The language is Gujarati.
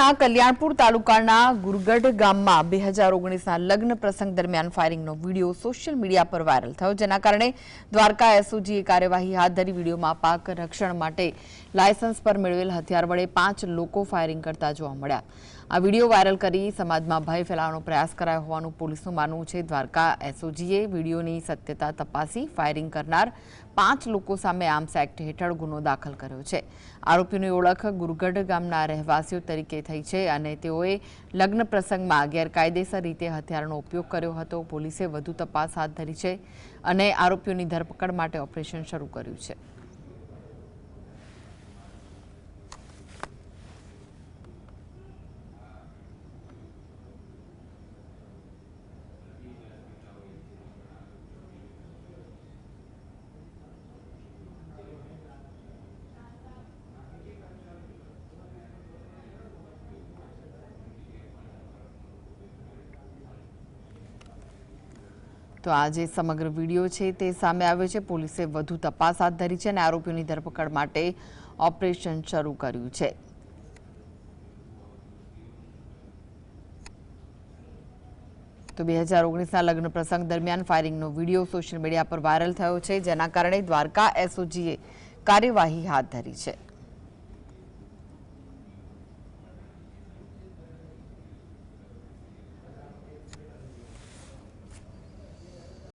દ્વારકાના કલ્યાણપુર તાલુકાના ગુરગઢ ગામમાં બે હજાર ઓગણીસના લગ્ન પ્રસંગ દરમિયાન ફાયરિંગનો વીડિયો સોશિયલ મીડિયા પર વાયરલ થયો. જેના કારણે દ્વારકા એસઓજીએ કાર્યવાહી હાથ ધરી વિડીયોમાં પાક રક્ષણ માટે લાયસન્સ પર મેળવેલ હથિયાર વડે પાંચ લોકો ફાયરિંગ કરતા જોવા મળ્યા. આ વીડિયો વાયરલ કરી સમાજમાં ભય ફેલાવવાનો પ્રયાસ કરાયો હોવાનું પોલીસનું માનવું છે. દ્વારકા એસઓજીએ વિડીયોની સત્યતા તપાસી ફાયરિંગ કરનાર પાંચ લોકો સામે આર્મ્સ એક્ટ હેઠળ ગુનો દાખલ કર્યો છે. આરોપીની ઓળખ ગુરગઢ ગામના રહેવાસીઓ તરીકે થઈ છે અને તેઓએ લગ્ન પ્રસંગમાં ગેરકાયદેસર રીતે હથિયારનો ઉપયોગ કર્યો હતો. પોલીસે વધુ તપાસ હાથ ધરી છે અને આરોપીઓની ધરપકડ માટે ઓપરેશન શરૂ કર્યું છે. તો આ જે સમગ્ર વીડિયો છે તે સામે આવ્યો છે. પોલીસે વધુ તપાસ હાથ ધરી છે અને આરોપીઓની ધરપકડ માટે ઓપરેશન શરૂ કર્યું છે. તો બે હજાર ઓગણીસના લગ્ન પ્રસંગ દરમિયાન ફાયરિંગનો વીડિયો સોશિયલ મીડિયા પર વાયરલ થયો છે, જેના કારણે દ્વારકા એસઓજીએ કાર્યવાહી હાથ ધરી છે.